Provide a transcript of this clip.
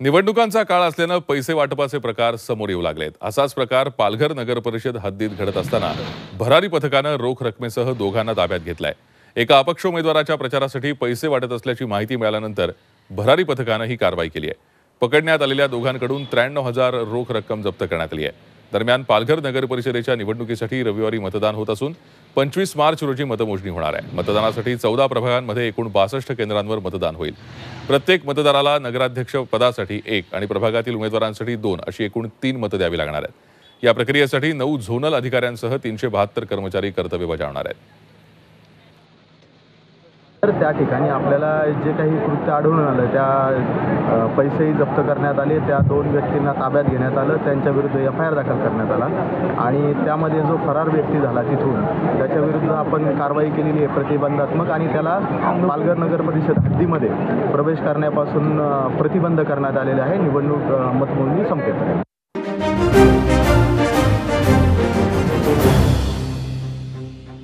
निवडणुकांचा काळ असल्यानं पैसे वाटपाचे प्रकार समोर येऊ लागलेत. असाच प्रकार पालघर नगर परिषद हद्दीत घडत असताना भरारी पथकानं रोख रकमेसह दोघांना ताब्यात घेतलाय. एका अपक्ष उमेदवाराच्या प्रचारासाठी पैसे वाटत असल्याची माहिती मिळाल्यानंतर भरारी पथकानं ही कारवाई केली आहे. पकडण्यात आलेल्या दोघांकडून त्र्याण्णव हजार रोख रक्कम जप्त करण्यात आली आहे. दरम्यान पालघर नगर परिषदेच्या निवडणुकीसाठी रविवारी मतदान होत असून पंचवीस मार्च रोजी मतमोजणी होणार आहे. मतदानासाठी चौदा प्रभागांमध्ये एकूण बासष्ट केंद्रांवर मतदान होईल. प्रत्येक मतदाराला नगराध्यक्ष पदासाठी एक आणि प्रभागातील उमेदवारांसाठी दोन अशी एकूण तीन मतं द्यावी लागणार आहेत. या प्रक्रियेसाठी नऊ झोनल अधिकाऱ्यांसह तीनशे बहात्तर कर्मचारी कर्तव्य बजावणार आहेत. तर त्या ठिकाणी आपल्याला जे काही कृत्य आढळून आलं त्या पैसेही जप्त करण्यात आले त्या दोन व्यक्तींना ताब्यात घेण्यात आलं त्यांच्या विरुद्ध एफ आय आर दाखल करण्यात आला आणि त्यामध्ये जो फरार व्यक्ती झाला तिथून त्याच्याविरुद्ध आपण कारवाई केलेली आहे प्रतिबंधात्मक आणि त्याला पालघर नगर परिषद हद्दीमध्ये प्रवेश करण्यापासून प्रतिबंध करण्यात आलेले आहे. निवडणूक मतमोजणी संपेपर्यंत